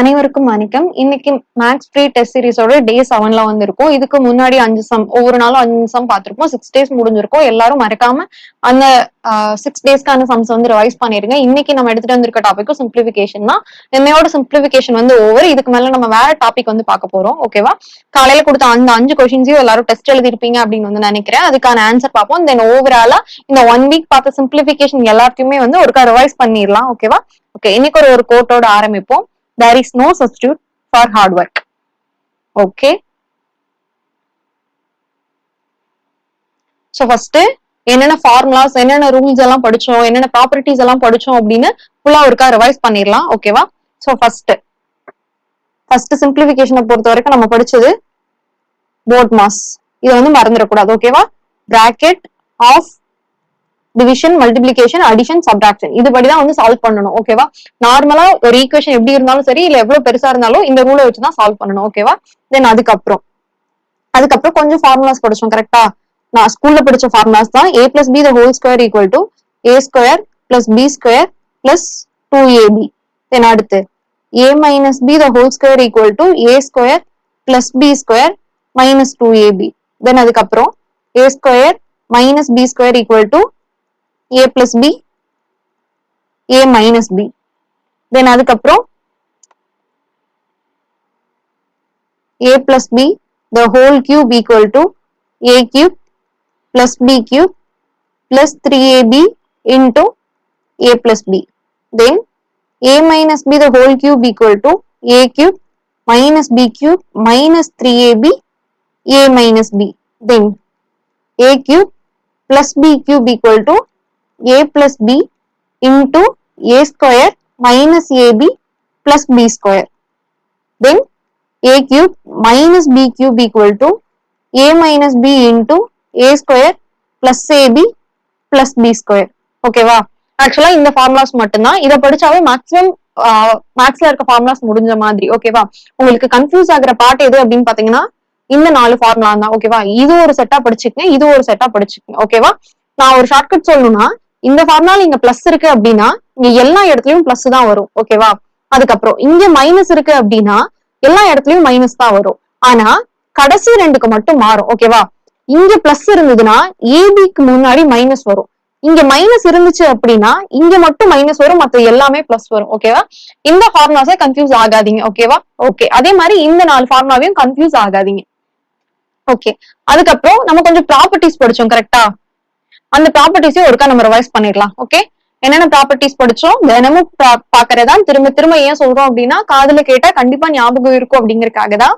அனைவருக்கும் வணக்கம். இன்னைக்கு மேக்ஸ் ஃப்ரீ டெஸ்ட் சீரிஸோட டே செவன்ல வந்திருக்கும். இதுக்கு முன்னாடி அஞ்சு சம் ஒவ்வொரு நாளும் அஞ்சு சம் பார்த்திருப்போம். சிக்ஸ் டேஸ் முடிஞ்சிருக்கும். எல்லாரும் மறக்காம அந்த சிக்ஸ் டேஸ்க்கான சம்ஸ் வந்து ரிவைஸ் பண்ணிருங்க. இன்னைக்கு நம்ம எடுத்துட்டு வந்திருக்க டாபிக்கும் சிம்பிளிஃபிகேஷன் தான். என்னையோட சிம்பிளிஃபிகேஷன் வந்து ஓவர் இதுக்கு மேல நம்ம வேற டாபிக் வந்து பார்க்க போறோம். ஓகேவா காலையில கொடுத்த அந்த அஞ்சு கொஸ்டின்ஸையும் எல்லாரும் டெஸ்ட் எழுதிருப்பீங்க அப்படின்னு வந்து நினைக்கிறேன். அதுக்கான ஆன்சர் பார்ப்போம். தென் ஓவராலா இந்த ஒன் வீக் பார்த்த சிம்பிளிஃபிகேஷன் எல்லாத்தையுமே வந்து ஒருக்கா ரிவைஸ் பண்ணிடலாம். ஓகேவா ஓகே இன்னைக்கு ஒரு ஒரு கோட்டோட ஆரம்பிப்போம். There is no substitute for hard work. Okay? So first என்னென்ன ஃபார்முலாஸ் என்னென்ன ரூல்ஸ் எல்லாம் படிச்சோம் என்னென்ன ப்ராப்பர்ட்டிஸ் எல்லாம் படிச்சோம் அப்படின்னு ஃபுல்லா ஒருக்கா ரிவைஸ் பண்ணிடலாம் ஓகேவா சோ ஃபர்ஸ்ட் ஃபர்ஸ்ட் சிம்பிளிஃபிகேஷனை பொறுத்த வரைக்கும் நம்ம படிச்சது போட் மாஸ் இதை வந்து மறந்துடக்கூடாது. ஓகேவா bracket of division multiplication addition subtraction இதுபடிதான் வந்து சால்வ் பண்ணணும் ஓகேவா நார்மலா ஒரு ஈக்குவேஷன் எப்படி இருந்தாலும் சரி இல்ல எவ்வளவு பெருசா இருந்தாலும் இந்த ரூலை வச்சுதான் சால்வ் பண்ணணும் ஓகேவா தென் அதுக்கப்புறம் அதுக்கப்புறம் கொஞ்சம் ஃபார்முலாஸ் படிச்சோம் கரெக்டா நான் ஸ்கூல்ல படிச்ச ஃபார்முலாஸ் தான் A plus B the whole square equal to A square plus B square plus two AB then அடுத்து A minus B the whole square equal to A square plus B square minus two AB then அதுக்கப்புறம் A square minus B square equal to a plus b a minus b then அதுக்கப்புறம் a plus b the whole cube equal to a cube plus b cube plus 3ab into a plus b then a minus b the whole cube equal to a cube minus b cube minus 3ab a minus b then a cube plus b cube equal to A plus B into A square minus AB plus B square then A cube minus B cube equal to A minus B into A square plus AB plus B square ஓகேவா ஆக்சுவலா இந்த formulas மட்டும்தான். இதை படிச்சாவே maximum மேக்ஸ்ல இருக்க formulas முடிஞ்ச மாதிரி. ஓகேவா உங்களுக்கு கன்ஃபியூஸ் ஆகுற பார்ட் எது அப்படின்னு பாத்தீங்கன்னா இந்த நாலு ஃபார்முலா தான். ஓகேவா இது ஒரு செட்டா படிச்சுக்கங்க இது ஒரு செட்டா படிச்சுக்கங்க. ஓகேவா நான் ஒரு ஷார்ட்கட் சொல்லணும்னா இந்த ஃபார்முலால இங்க பிளஸ் இருக்கு அப்படின்னா இங்க எல்லா இடத்துலயும் பிளஸ் தான் வரும். ஓகேவா அதுக்கப்புறம் இங்க மைனஸ் இருக்கு அப்படின்னா எல்லா இடத்துலயும் மைனஸ் தான் வரும். ஆனா கடைசி ரெண்டுக்கு மட்டும் மாறும். ஓகேவா இங்க பிளஸ் இருந்ததுன்னா ஏபிக்கு முன்னாடி மைனஸ் வரும். இங்க மைனஸ் இருந்துச்சு அப்படின்னா இங்க மட்டும் மைனஸ் வரும் மத்த எல்லாமே பிளஸ் வரும். ஓகேவா இந்த ஃபார்முலாஸை கன்ஃபியூஸ் ஆகாதீங்க. ஓகேவா ஓகே அதே மாதிரி இந்த நாலு ஃபார்முலாவையும் கன்ஃபியூஸ் ஆகாதீங்க. ஓகே அதுக்கப்புறம் நம்ம கொஞ்சம் ப்ராப்பர்ட்டிஸ் படிச்சோம் கரெக்டா அந்த ப்ராப்பர்ட்டிஸையும் ஒருக்கா நம்ம ரிவைஸ் பண்ணிடலாம் ஓகே என்னென்ன ப்ராப்பர்ட்டிஸ் படிச்சோம் தினமும் பாக்குறதான் திரும்ப திரும்ப ஏன் சொல்றோம் அப்படின்னா காதுல கேட்டா கண்டிப்பா ஞாபகம் இருக்கும் அப்படிங்கறக்காக தான்.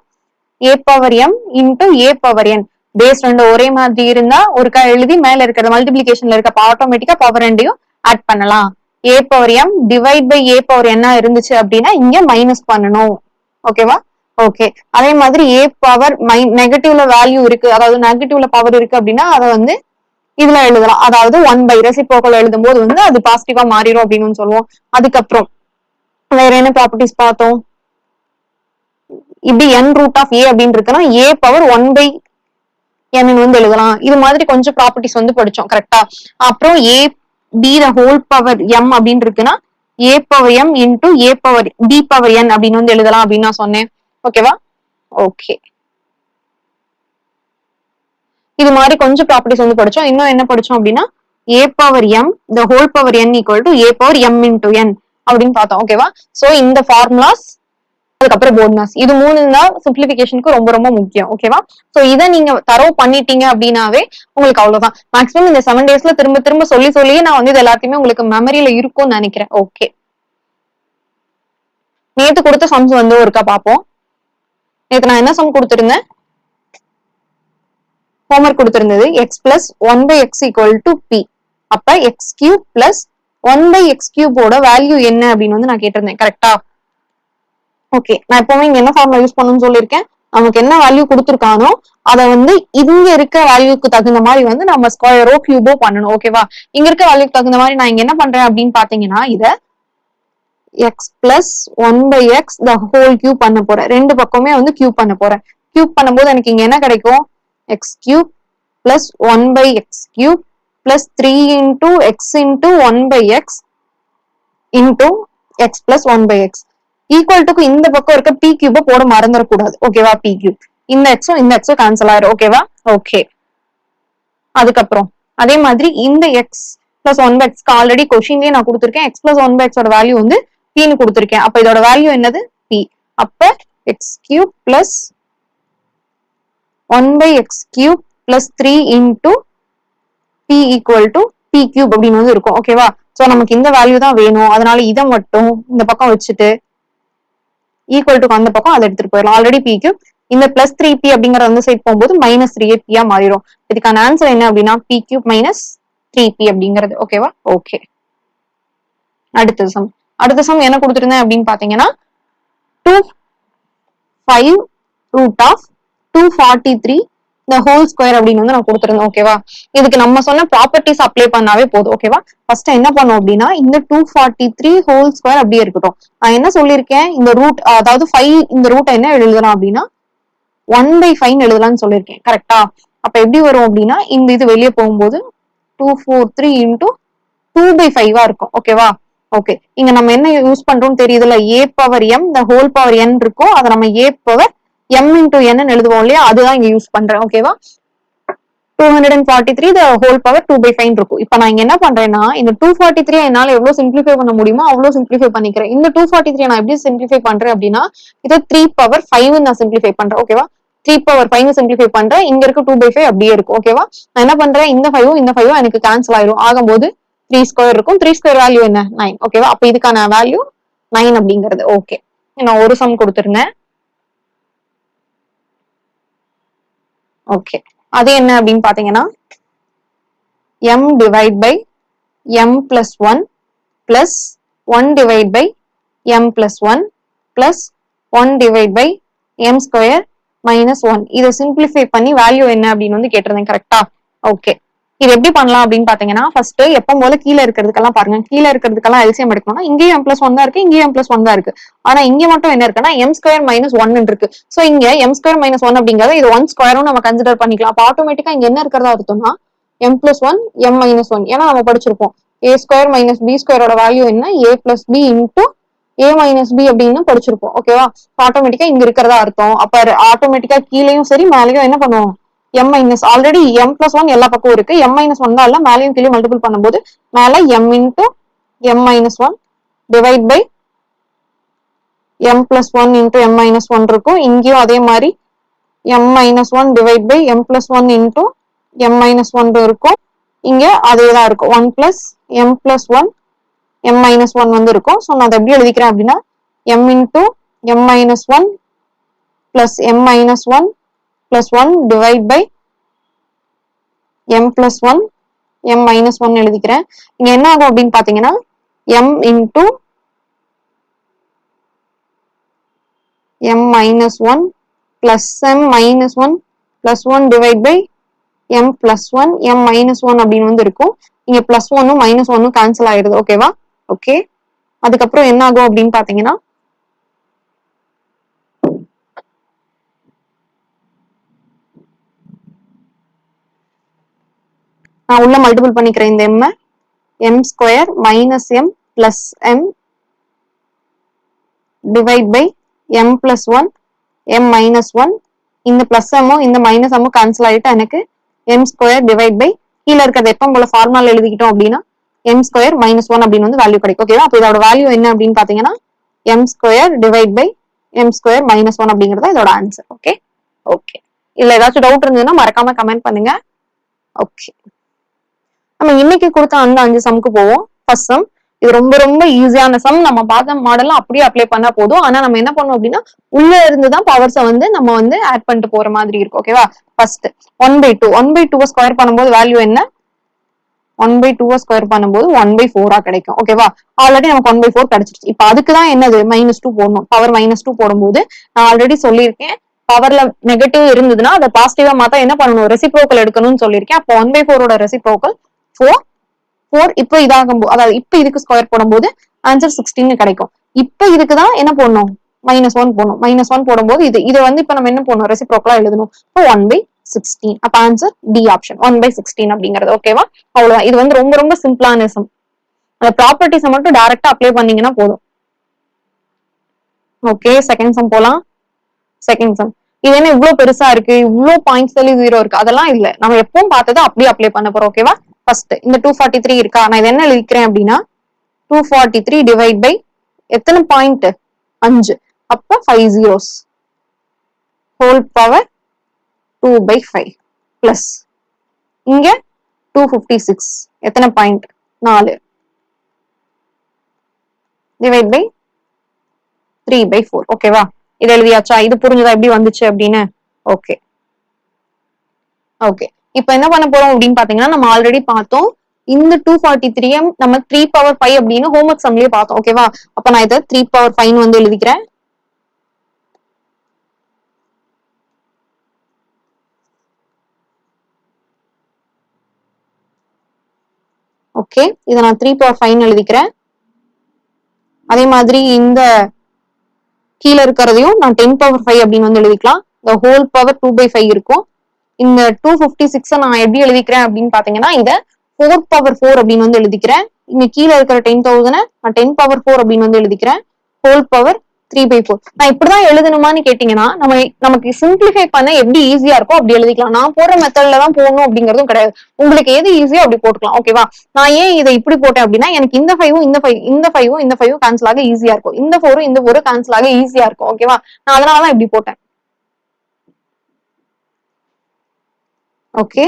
A power M into A power N base ரெண்டு ஒரே மாதிரி இருந்தா ஒருக்கா எழுதி மேல இருக்கிற மல்டிபிளிகேஷன்ல இருக்க ஆட்டோமேட்டிக்கா பவர் ரெண்டையும் ஆட் பண்ணலாம். A power M divide by A power என்ன இருந்துச்சு அப்படின்னா இங்க மைனஸ் பண்ணணும். ஓகேவா ஓகே அதே மாதிரி ஏ பவர் மை நெகட்டிவ்ல வேல்யூ இருக்கு. அதாவது நெகட்டிவ்ல பவர் இருக்கு அப்படின்னா அதை வந்து இதுல எழுதலாம். அதாவது ஒன் பை ரெசிப்ரோக்கல் எழுதும் போது வந்து அது பாசிட்டிவா மாறிடும் அப்படின்னு சொல்லுவோம். அதுக்கப்புறம் வேற என்ன ப்ராப்பர்ட்டிஸ் பார்த்தோம்? இப்படி என் ரூட் ஆஃப் ஏ அப்படின்னு இருக்குன்னா A power one by N வந்து எழுதலாம். இது மாதிரி கொஞ்சம் ப்ராப்பர்ட்டிஸ் வந்து படிச்சோம் கரெக்டா அப்புறம் A B the whole power M அப்படின்னு இருக்குன்னா A power M into A power B power N அப்படின்னு வந்து எழுதலாம் அப்படின்னு நான் சொன்னேன். ஓகேவா ஓகே இது மாதிரி கொஞ்சம் ப்ராப்பர்ட்டிஸ் வந்து படிச்சோம். இன்னும் என்ன படிச்சோம் அப்படின்னா A power M the whole power N equal to A power M into N அப்படின்னு பார்த்தோம். ஓகேவா சோ இந்த ஃபார்முலாஸ் அதுக்கப்புறம் போர்ட்னாஸ் இது மூணு தான் சிம்பிளிபிகேஷனுக்கு ரொம்ப ரொம்ப முக்கியம். ஓகேவா சோ இதை நீங்க தரவு பண்ணிட்டீங்க அப்படின்னாவே உங்களுக்கு அவ்வளவுதான். மேக்ஸிமம் இந்த செவன் டேஸ்ல திரும்ப திரும்ப சொல்லி சொல்லியே நான் வந்து இது எல்லாத்தையுமே உங்களுக்கு மெமரியில இருக்கும்னு நினைக்கிறேன். ஓகே நேத்து கொடுத்த சம்ஸ் வந்து ஒருக்கா பார்ப்போம். நேத்து நான் என்ன சம் கொடுத்திருந்தேன்? Homework கொடுத்திருந்தது. X plus one by X equal to P அப்ப X cube plus one by X கியூபோட value என்ன அப்படின்னு வந்து நான் கேட்டிருந்தேன். கரெக்டா ஓகே நான் எப்பவுமே இங்க என்ன ஃபார்முலா யூஸ் பண்ணணும்னு சொல்லியிருக்கேன். நமக்கு என்ன வேல்யூ கொடுத்துருக்கானோ அதை வந்து இங்க இருக்க வேல்யூக்கு தகுந்த மாதிரி வந்து நம்ம ஸ்கொயரோ கியூபோ பண்ணணும். ஓகேவா இங்க இருக்க வேல்யூக்கு தகுந்த மாதிரி நான் இங்க என்ன பண்றேன் அப்படின்னு பாத்தீங்கன்னா இத X plus one by X the whole cube பண்ண போறேன். ரெண்டு பக்கமே வந்து கியூப் பண்ண போறேன். கியூப் பண்ணும்போது எனக்கு இங்க என்ன கிடைக்கும்? X cube plus 1 by x cube plus 3 into x into 1 by x into x plus 1 by x. Equal டுக்கு இந்த பக்கம் இருக்க பி கியூப போட மறந்துடக்கூடாது ஓகேவா பி கியூப் இந்த எக்ஸும் இந்த எக்ஸும் கேன்சல் ஆயிரும். ஓகேவா ஓகே அதுக்கப்புறம் அதே மாதிரி இந்த எக்ஸ் பிளஸ் ஒன் பை எக்ஸ்க்கு ஆல்ரெடி கொஷின்லயே நான் கொடுத்துருக்கேன். எக்ஸ் பிளஸ் ஒன் பை எக்ஸோட வேல்யூ வந்து பின்னு கொடுத்துருக்கேன். அப்ப இதோட வேல்யூ என்னது? பி அப்ப X cube plus one by X cube plus three into P equal to P cube அப்படின்னு வந்து இருக்கும். ஓகேவா சோ நமக்கு இந்த வேல்யூ தான் வேணும். அதனால இதை மட்டும் இந்த பக்கம் வச்சுட்டு ஈக்குவல் டு அந்த பக்கம் அதை எடுத்துட்டு போயிடலாம். ஆல்ரெடி பி கியூப் இந்த பிளஸ் த்ரீ பி அப்படிங்கிற அந்த சைட் போகும்போது மைனஸ் த்ரீ பியா மாறிடும். இதுக்கான ஆன்சர் என்ன அப்படின்னா P cube minus three P அப்படிங்கிறது. ஓகேவா ஓகே அடுத்த சம் அடுத்த சம் என்ன கொடுத்துருந்தேன் அப்படின்னு பாத்தீங்கன்னா two five root of two forty three இந்த ஹோல் ஸ்கொயர் அப்படின்னு வந்து நான் கொடுத்துருந்தேன் ஓகேவா இதுக்கு நம்ம சொன்ன ப்ராப்பர்ட்டிஸ் அப்ளை பண்ணாவே போதும் ஓகேவா ஃபர்ஸ்ட் என்ன பண்ணோம் அப்படின்னா இந்த two forty three whole square அப்படியே இருக்கட்டும். நான் என்ன சொல்லியிருக்கேன்? இந்த ரூட் அதாவது ஃபைவ் இந்த ரூட்டை என்ன எழுதலாம் அப்படின்னா ஒன் பை ஃபைவ் எழுதலாம்னு சொல்லியிருக்கேன் கரெக்டா அப்ப எப்படி வரும் அப்படின்னா இந்த இது வெளியே போகும்போது two four three into two by ஃபைவா இருக்கும் ஓகேவா ஓகே இங்க நம்ம என்ன யூஸ் பண்றோம் தெரியுதுல ஏ பவர் எம் இந்த ஹோல் பவர் என் இருக்கும் அதை நம்ம A power M into N எழுதுவோம் இல்லையா? அதுதான் இங்க யூஸ் பண்றேன் ஓகேவா two hundred and forty three the whole power two by five இருக்கும். இப்போ நான் இங்க என்ன பண்றேன்னா இந்த டூ ஃபார்ட்டி த்ரீ என்னால் எவ்வளோ சிம்பிளிஃபை பண்ண முடியுமோ அவ்வளோ சிம்பிளிஃபை பண்ணிக்கிறேன். இந்த டூ ஃபார்ட்டி த்ரீ நான் எப்படி சிம்பிளிஃபை பண்றேன் அப்படின்னா இதை த்ரீ பவர் ஃபைவ் நான் சிம்பிளிஃபை பண்றேன் ஓகேவா த்ரீ பவர் ஃபைவ் சிம்பிளிஃபை பண்றேன். இங்க இருக்க டூ பை ஃபைவ் அப்படியே இருக்கும் ஓகேவா நான் என்ன பண்றேன்? இந்த ஃபைவும் இந்த ஃபைவும் எனக்கு கேன்சல் ஆயிரும். ஆகும்போது த்ரீ ஸ்கொயர் இருக்கும். த்ரீ ஸ்கொயர் வேல்யூ என்ன? நைன் ஓகேவா அப்போ இதுக்கான வேல்யூ நைன் அப்படிங்கிறது. ஓகே நான் ஒரு சம் கொடுத்துருந்தேன் ஓகே அது என்ன அப்படின்னு பாத்தீங்கன்னா M divide by M plus one plus one divide by M plus one plus one divide by M square minus one இதை சிம்பிளிஃபை பண்ணி வேல்யூ என்ன அப்படின்னு வந்து கேட்டிருந்தேன் கரெக்டா ஓகே இது எப்படி பண்ணலாம் அப்படின்னு பாத்தீங்கன்னா ஃபர்ஸ்ட் எப்போ போல கீழே இருக்கிறதுக்கெல்லாம் பாருங்க. கீழே இருக்கிறதுக்கெல்லாம் எல்சிஎம் எடுக்கணும்னா இங்கேயும் எம் பிளஸ் ஒன் தான் இருக்கு இங்கேயும் எம் பிளஸ் ஒன் தான் இருக்கு. ஆனா இங்க மட்டும் என்ன இருக்குன்னா எம் ஸ்கொயர் மைனஸ் ஒன் இருக்கு. சோ இங்க எம் ஸ்கொயர் மைனஸ் ஒன் அப்படிங்கறது இது ஒன் ஸ்கொயரும் நம்ம கன்சிடர் பண்ணிக்கலாம். அப்ப ஆட்டோமேட்டிக்கா இங்க என்ன இருக்கிறதா அர்த்தம்னா M plus one M minus one ஏன்னா நம்ம படிச்சிருப்போம். ஏ ஸ்கொயர் மைனஸ் பி ஸ்கொயரோட வேல்யூ என்ன? A plus B into A minus B அப்படின்னு படிச்சிருப்போம். ஓகேவா ஆட்டோமேட்டிக்கா இங்க இருக்கிறதா அர்த்தம். அப்ப ஆட்டோமேட்டிக்கா கீழேயும் சரி மேலேயும் என்ன பண்ணுவோம்? M minus already M plus one எல்லா பக்கம் இருக்கு. எம் மைனஸ் ஒன் தான் இல்ல மேலேயும் கீழே மல்டிபிள் பண்ணும்போது மேல M into M minus one divide by M plus one into M minus one இருக்கும். இங்கேயும் அதே மாதிரி M minus one divide by M plus one into M minus one இருக்கும். இங்க அதே தான் இருக்கும். One plus M plus one M minus one வந்து இருக்கும். ஸோ நான் அதை எப்படி எழுதிக்கிறேன் அப்படின்னா M into M minus one plus M minus one plus one divide by M plus one M minus one எழுதிக்கிறேன். இங்க என்ன ஆகும் அப்படின்னு பாத்தீங்கன்னா M into M minus one plus M minus one plus one divide by M plus one M minus one அப்படின்னு வந்து இருக்கும். இங்க பிளஸ் ஒன்னும் மைனஸ் ஒன்னும் கேன்சல் ஆயிடுது. ஓகேவா ஓகே அதுக்கப்புறம் என்ன ஆகும் அப்படின்னு பாத்தீங்கன்னா நான் உள்ள மல்டிபிள் பண்ணிக்கிறேன் இந்த M M square minus M plus M divide by M plus one M minus one இந்த பிளஸ் எம்மும் இந்த மைனஸ் எம்மும் கேன்சல் ஆகிட்டு எனக்கு எம் ஸ்கொயர் டிவைட் பை கீழே இருக்கிறது எப்போ உங்களை ஃபார்முலா எழுதிக்கிட்டோம் அப்படின்னா எம் ஸ்கொயர் மைனஸ் ஒன் அப்படின்னு வந்து வேல்யூ கிடைக்கும். ஓகேவா அப்போ இதோட வேல்யூ என்ன அப்படின்னு பாத்தீங்கன்னா M square divide by M square minus one அப்படிங்கிறது இதோட ஆன்சர் ஓகே ஓகே இல்ல ஏதாச்சும் டவுட் இருந்ததுன்னா மறக்காம கமெண்ட் பண்ணுங்க. ஓகே நம்ம இன்னைக்கு கொடுத்த அந்த அஞ்சு சம்க்கு போவோம். ஃபர்ஸ்ட் சம் இது ரொம்ப ரொம்ப ஈஸியான சம் நம்ம பார்த்த மாடல்லாம் அப்படியே அப்ளை பண்ணா போதும். ஆனா நம்ம என்ன பண்ணோம் அப்படின்னா உள்ள இருந்து தான் பவர்ஸை வந்து நம்ம வந்து ஆட் பண்ணிட்டு போற மாதிரி இருக்கும். ஓகேவா first one by two one by two square பண்ணும்போது வேல்யூ என்ன? ஒன் பை டூ ஸ்கொயர் பண்ணும்போது ஒன் பை ஃபோரா கிடைக்கும். ஓகேவா ஆல்ரெடி நமக்கு ஒன் பை ஃபோர் கிடைச்சிருச்சு. இப்போ அதுக்கு தான் என்னது? மைனஸ் டூ போடணும். பவர் மைனஸ் டூ போடும்போது நான் ஆல்ரெடி சொல்லியிருக்கேன். பவர்ல நெகட்டிவ் இருந்ததுன்னா அதை பாசிட்டிவா மாத்தா என்ன பண்ணணும்? ரெசிப்ரோக்கல் எடுக்கணும்னு சொல்லியிருக்கேன். அப்போ ஒன் பை ஃபோரோட ரெசிப்ரோக்கல் ஃபோர் ஃபோர் இப்போ இதாகும் போ- அதாவது இப்போ இதுக்கு ஸ்கொயர் போடும்போது ஆன்சர் சிக்ஸ்டீன் கிடைக்கும். இப்போ இதுக்கு தான் என்ன போடணும்? மைனஸ் ஒன் போடணும். மைனஸ் ஒன் போடும்போது இது இதை வந்து இப்போ நம்ம என்ன போடணும்? ரெசிப்ரோக்கலா எழுதணும். இப்போ ஒன் பை சிக்ஸ்டீன் அப்ப answer D option one by sixteen அப்படிங்கிறது ஓகேவா அவ்வளவுதான். இது வந்து ரொம்ப ரொம்ப சிம்பிளான சம் அந்த ப்ராப்பர்ட்டிஸை மட்டும் டைரக்டா அப்ளை பண்ணீங்கன்னா போதும். ஓகே செகண்ட் சம் போலாம். செகண்ட் சம் இது என்ன இவ்வளவு பெருசா இருக்கு? இவ்வளவு பாயிண்ட்ஸ் சொல்லி ஜீரோ இருக்கு? அதெல்லாம் இல்ல. நம்ம எப்பவும் பார்த்ததை அப்படியே அப்ளை பண்ண போறோம் ஓகேவா ஃபர்ஸ்ட் இந்த டூ ஃபார்ட்டி த்ரீ இருக்கா? நான் இது என்ன எழுதிக்கிறேன் அப்படின்னா two forty three divide by எத்தனை பாயிண்ட் அஞ்சு. அப்ப five zeros whole power two by five plus இங்க டூ ஃபிஃப்டி சிக்ஸ் எத்தனை பாயிண்ட் நாலு. Divide by three by four ஓகேவா இது எழுதியாச்சா? இது புரிஞ்சதா? எப்படி வந்துச்சு அப்படின்னு? ஓகே ஓகே இப்போ என்ன பண்ண போறோம் அப்படின்னு பாத்தீங்கன்னா நம்ம ஆல்ரெடி பார்த்தோம். இந்த டூ ஃபார்ட்டி த்ரீ நம்ம த்ரீ பவர் ஃபைவ் அப்படின்னு ஹோம்ஒர்க் சம்லயே பார்த்தோம் ஓகேவா அப்ப நான் இதை த்ரீ பவர் ஃபைவ் வந்து எழுதிக்கிறேன். ஓகே இதை நான் த்ரீ பவர் ஃபைவ் எழுதிக்கிறேன். அதே மாதிரி இந்த கீழே இருக்கிறதையும் நான் டென் பவர் ஃபைவ் அப்படின்னு வந்து எழுதிக்கலாம். இந்த whole power two by five இருக்கும். இந்த டூ ஃபிஃப்டி சிக்ஸை நான் எப்படி எழுதிக்கிறேன் அப்படின்னு பாத்தீங்கன்னா இதை ஃபோர் பவர் ஃபோர் அப்படின்னு வந்து எழுதிக்கிறேன். இங்க கீழே இருக்கிற டென் தௌசண்ட் நான் டென் பவர் ஃபோர் அப்படின்னு வந்து எழுதிக்கிறேன். Whole power three by four நான் இப்படிதான் எழுதணுமான்னு கேட்டீங்கன்னா நம்ம நமக்கு சிம்பிளிஃபை பண்ண எப்படி ஈஸியா இருக்கோ அப்படி எழுதிக்கலாம். நான் போடுற மெத்தட்ல தான் போகணும் அப்படிங்கறதும் கிடையாது. உங்களுக்கு எது ஈஸியோ அப்படி போட்டுக்கலாம். ஓகேவா நான் ஏன் இதை இப்படி போட்டேன் அப்படின்னா எனக்கு இந்த ஃபைவும் இந்த ஃபைவ் இந்த ஃபைவும் இந்த ஃபைவும் கேன்சல் ஆக ஈஸியா இருக்கும். இந்த ஃபோரும் இந்த ஃபோரும் கேன்சல் ஆக ஈஸியா இருக்கும். ஓகேவா நான் அதனாலதான் இப்படி போட்டேன். ஓகே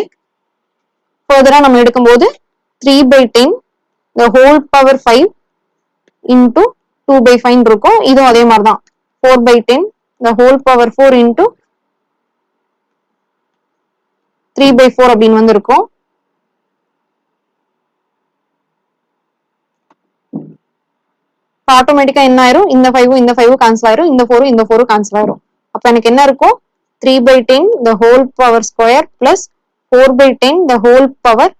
ஃபர்தரா நம்ம எடுக்கும்போது three by ten the whole power five into two by five இருக்கும். இதுவும் அதே மாதிரி தான் four by ten the whole power four into three by four அப்படின்னு வந்து இருக்கும் ஆட்டோமேட்டிக்கா என்ன ஆயிரும்? இந்த ஃபைவும் இந்த ஃபைவும் கேன்சல் ஆயிரும். இந்த ஃபோரும் இந்த ஃபோரும் கேன்சல் ஆயிரும். அப்ப எனக்கு என்ன இருக்கும் three by ten the whole power square plus four by ten the whole power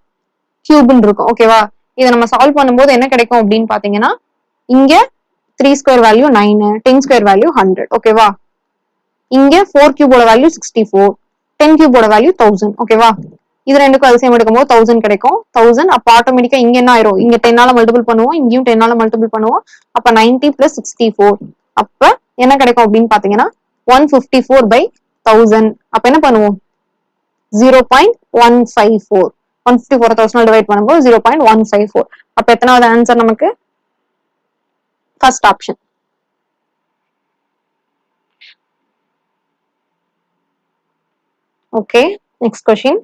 கியூப்னு இருக்கும். ஓகேவா இதை நம்ம சால்வ் பண்ணும்போது என்ன கிடைக்கும் அப்படின்னு பாத்தீங்கன்னா இங்க three square value nine ten square value hundred ஓகேவா இங்க ஃபோர் கியூபோட வேல்யூ சிக்ஸ்டி ஃபோர் டென் கியூபோட வேல்யூ தௌசண்ட் ஓகேவா இது ரெண்டுக்கும் அதிசயம் எடுக்கும்போது தௌசண்ட் கிடைக்கும். தௌசண்ட் அப்ப ஆட்டோமேட்டிக்கா இங்க என்ன ஆயிரும்? இங்க டென்னால மல்டிபிள் பண்ணுவோம் இங்கேயும் டென்னால மல்டிபிள் பண்ணுவோம். அப்ப நைன்டி பிளஸ் சிக்ஸ்டி ஃபோர் அப்ப என்ன கிடைக்கும் அப்படின்னு பாத்தீங்கன்னா one fifty four by thousand அப்ப என்ன பண்ணுவோம்? Zero point one five four one fifty four thousand divide பண்ணும்போது zero point one five four அப்ப எத்தனாவது ஆன்சர் நமக்கு? First option okay next question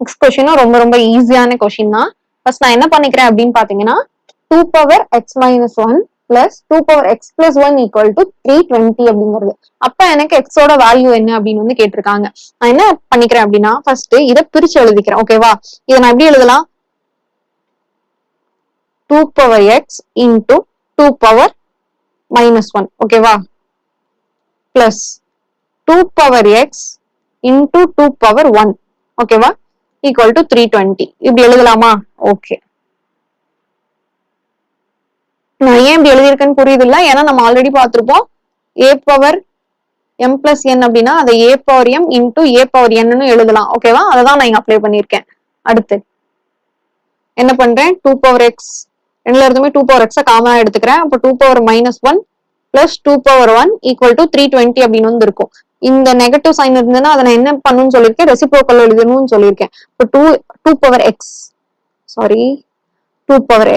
next கொஷினும் ரொம்ப ரொம்ப ஈஸியான கொஷின் தான். ஃபர்ஸ்ட் நான் என்ன பண்ணிக்கிறேன் அப்படின்னு பாத்தீங்கன்னா two power x minus one plus two power x plus one equal to three twenty அப்படிங்கிறது. அப்ப எனக்கு எக்ஸோட வேல்யூ என்ன அப்படின்னு வந்து கேட்டிருக்காங்க. நான் என்ன பண்ணிக்கிறேன் அப்படின்னா ஃபர்ஸ்ட் இதை பிரிச்சு எழுதிக்கிறேன். ஓகேவா இதை நான் எப்படி எழுதலாம்? Two power x into two power minus one ஓகேவா plus two power x into two power one ஓகேவா ஈக்குவல் டு த்ரீ டுவெண்ட்டி இப்படி எழுதலாமா? ஓகே நான் ஏன் இப்படி எழுதியிருக்கேன்னு புரியுது இல்ல ஏன்னா நம்ம ஆல்ரெடி பார்த்திருப்போம். A power M plus N அப்படின்னா அதை A power M into A power என்னன்னு எழுதலாம். ஓகேவா அதை தான் நான் இங்கே அப்ளை பண்ணியிருக்கேன். அடுத்து. என்ன பண்றேன்? டூ பவர் எக்ஸ் ரெண்டுல இருந்துமே டூ பவர் எக்ஸை காமனா எடுத்துக்கிறேன். அப்போ two power minus one plus two power one equal to three twenty அப்படின்னு வந்து இருக்கும். இந்த நெகட்டிவ் சைன் இருந்ததுன்னா அதை நான் என்ன பண்ணணும்னு சொல்லியிருக்கேன்? ரெசிப்ரோக்கல் எழுதணும்னு சொல்லியிருக்கேன். இப்போ two two power x sorry two power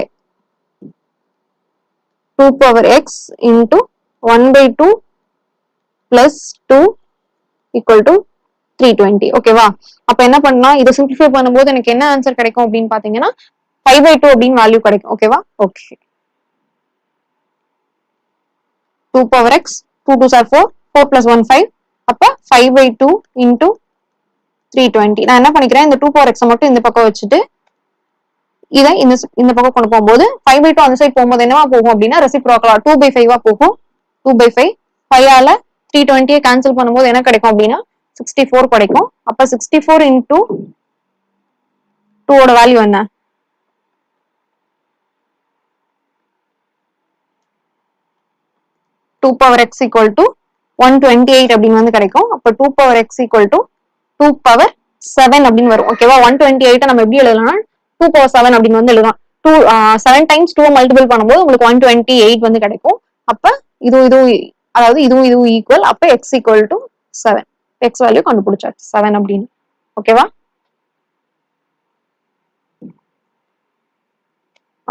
two power x into one by two plus two equal to three twenty ஓகேவா அப்ப என்ன பண்ணலாம்? இதை சிம்பிளிஃபை பண்ணும்போது எனக்கு என்ன ஆன்சர் கிடைக்கும் அப்படின்னு பாத்தீங்கன்னா ஃபைவ் பை டூ அப்படின்னு வேல்யூ கிடைக்கும். ஓகேவா okay two power x two two sir four four plus one five அப்ப five by two into three twenty நான் என்ன பண்ணிக்கிறேன்? இந்த டூ பவர் எக்ஸை மட்டும் இந்த பக்கம் வச்சுட்டு இதை இந்த இந்த பக்கம் கொண்டு போகும்போது ஃபைவ் பை டூ அந்த சைட் போகும்போது என்னவா போகும் அப்படின்னா ரெசிப்ரோக்கலா டூ பை ஃபைவா போகும். டூ பை ஃபைவ் ஃபைவால த்ரீ டுவெண்ட்டியை கேன்சல் பண்ணும்போது என்ன கிடைக்கும் அப்படின்னா சிக்ஸ்டி ஃபோர் கிடைக்கும். அப்ப சிக்ஸ்டி ஃபோர் இன்டூ டூவோட வேல்யூ என்ன? Two power x equal to one twenty eight அப்படின்னு வந்து கிடைக்கும். அப்போ two power x equal to two power seven அப்படின்னு வரும். ஓகேவா ஒன் டுவெண்ட்டி எயிட்டை நம்ம எப்படி எழுதலாம் டூ பவர் செவன் அப்படின்னு வந்து எழுதலாம் two seven times two multiple பண்ணும்போது உங்களுக்கு ஒன் டுவெண்ட்டி எயிட் வந்து கிடைக்கும். அப்ப இதுவும் இதுவும் அதாவது இதுவும் இதுவும் ஈக்குவல் அப்ப x equal to seven x value கண்டுபிடிச்சாச்சு செவன் அப்படின்னு. ஓகேவா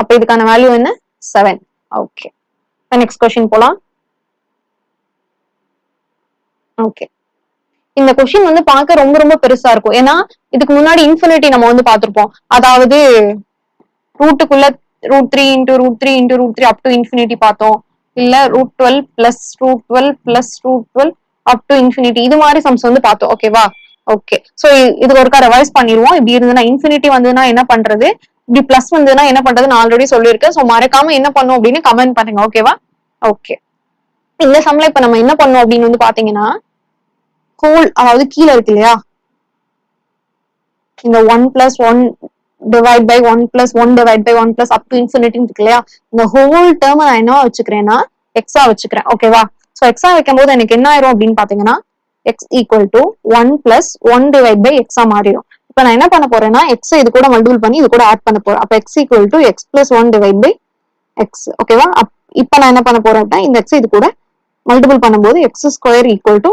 அப்ப இதுக்கான வேல்யூ என்ன? செவன் ஓகே நெக்ஸ்ட் கொஸ்டின் போலாம். ஓகே இந்த கொஷின் வந்து பார்க்க ரொம்ப ரொம்ப பெருசா இருக்கும். ஏன்னா இதுக்கு முன்னாடி இன்ஃபினிட்டி நம்ம வந்து பார்த்திருப்போம். அதாவது ரூட்டுக்குள்ள root three into root three into root three up to infinity பார்த்தோம். இல்ல root twelve plus root twelve plus root twelve up to infinity இது மாதிரி சம்ஸ் வந்து பார்த்தோம். ஓகேவா ஓகே சோ இது ஒருக்கா ரிவைஸ் பண்ணிடுவோம். இப்படி இருந்ததுன்னா இன்ஃபினிட்டி வந்ததுன்னா என்ன பண்றது? இப்படி பிளஸ் வந்ததுன்னா என்ன பண்றது நான் ஆல்ரெடி சொல்லியிருக்கேன். சோ மறக்காம என்ன பண்ணும் அப்படின்னு கமெண்ட் பண்ணுங்க. ஓகேவா ஓகே இந்த சம்ல இப்ப நம்ம என்ன பண்ணோம் அப்படின்னு வந்து பாத்தீங்கன்னா ஹோல் அதாவது கீழே இருக்கு இல்லையா? இந்த one plus one divide by one plus one divide by one plus up to infinity இருக்கு இல்லையா? இந்த ஹோல் டேர்ம் நான் என்ன வச்சுக்கிறேன்னா எக்ஸா வச்சுக்கிறேன். ஓகேவா சோ எக்ஸா வைக்கும் போது எனக்கு என்ன ஆயிரும் அப்படின்னு பாத்தீங்கன்னா x equal to one plus one divide by எக்ஸா மாறிடும். இப்போ நான் என்ன பண்ண போறேன்னா எக்ஸ் இது கூட மல்டிபிள் பண்ணி இது கூட ஆட் பண்ண போறேன். அப்ப x equal to x plus one divide by x ஓகேவா இப்ப நான் என்ன பண்ண போறேன் இந்த எக்ஸ் இது கூட மல்டிபிள் பண்ணும்போது x square equal to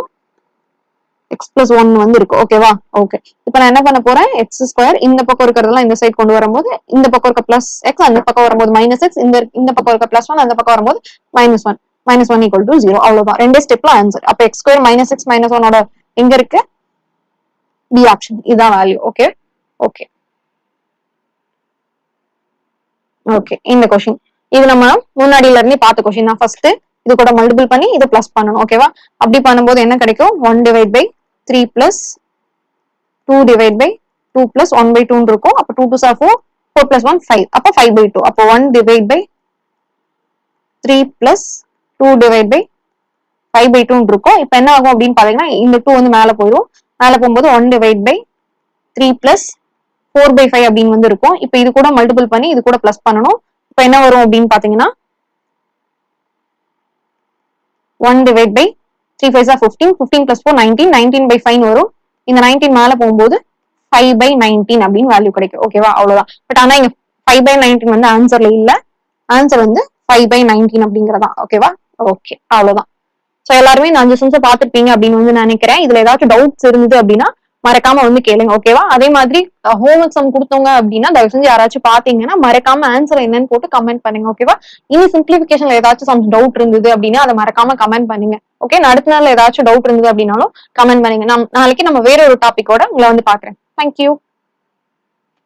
x plus one வந்து இருக்கு ஓகேவா ஓகே இப்போ நான் என்ன பண்ண போறேன்? எக்ஸ் ஸ்கொயர் இந்த பக்கம் இருக்கிறதெல்லாம் இந்த சைடு கொண்டு வரும்போது இந்த பக்கம் இருக்க பிளஸ் எக்ஸ் அந்த பக்கம் வரும்போது மைனஸ் எக்ஸ் இந்த இந்த பக்கம் இருக்க பிளஸ் ஒன் அந்த பக்கம் வரும்போது minus one minus one equal to zero அவ்வளவுதான். ரெண்டே ஸ்டெப்ல ஆன்சர் அப்ப x square minus x minus ஒனோட எங்க இருக்கு? பி ஆப்ஷன் இதுதான் வேல்யூ ஓகே ஓகே ஓகே இந்த கொஸ்டின் இது நம்ம முன்னாடியில இருந்து பார்த்த கொஸ்டின் தான். ஃபர்ஸ்ட் இது கூட மல்டிபிள் பண்ணி இதை பிளஸ் பண்ணணும். ஓகேவா அப்படி பண்ணும்போது என்ன கிடைக்கும்? One divide by three plus two divide by two plus one by டூன்னு இருக்கும் அப்போ two two sir four four plus one five அப்போ ஃபைவ் பை டூ அப்போ one divide by three plus two divide by five by டூன்னு இருக்கும் இப்போ என்ன ஆகும் அப்படின்னு பார்த்தீங்கன்னா இந்த டூ வந்து மேலே போயிடும் மேலே போகும்போது one divide by three plus four by five அப்படின்னு வந்து இருக்கும் இப்போ இது கூட மல்டிபிள் பண்ணி இது கூட பிளஸ் பண்ணணும். இப்போ என்ன வரும் அப்படின்னு பார்த்தீங்கன்னா one divide by three five sir fifteen fifteen plus four nineteen nineteen by five வரும். இந்த நைன்டீன் மேல போகும்போது ஃபைவ் பை நைன்டீன் அப்படின்னு வேல்யூ கிடைக்கும். ஓகேவா அவ்வளவுதான். பட் ஆனா இங்க ஃபைவ் பை நைன்டீன் வந்து ஆன்சர்ல இல்ல. ஆன்சர் வந்து ஃபைவ் பை நைன்டீன் அப்படிங்கறதா. ஓகேவா ஓகே அவ்வளவுதான். ஸோ எல்லாருமே இந்த அஞ்சு நிமிஷம் பார்த்துருப்பீங்க அப்படின்னு வந்து நினைக்கிறேன். இதுல ஏதாச்சும் டவுட்ஸ் இருந்தது அப்படின்னா மறக்காம வந்து கேளுங்க. ஓகேவா அதே மாதிரி ஹோம்ஒர்க் சம் கொடுத்தவங்க அப்படின்னா தயவு செஞ்சு யாராச்சும் பாத்தீங்கன்னா மறக்காம ஆன்சர் என்னன்னு போட்டு கமெண்ட் பண்ணுங்க. ஓகேவா இனி சிம்பிளிபிகேஷன்ல ஏதாச்சும் சம் டவுட் இருந்தது அப்படின்னா அதை மறக்காம கமெண்ட் பண்ணுங்க. ஓகே நான் அடுத்த நாள் ஏதாச்சும் டவுட் இருந்தது அப்படின்னாலும் கமெண்ட் பண்ணுங்க. நம் நாளைக்கு நம்ம வேற ஒரு டாபிக்கோட உங்களை வந்து பாக்குறேன் தேங்க்யூ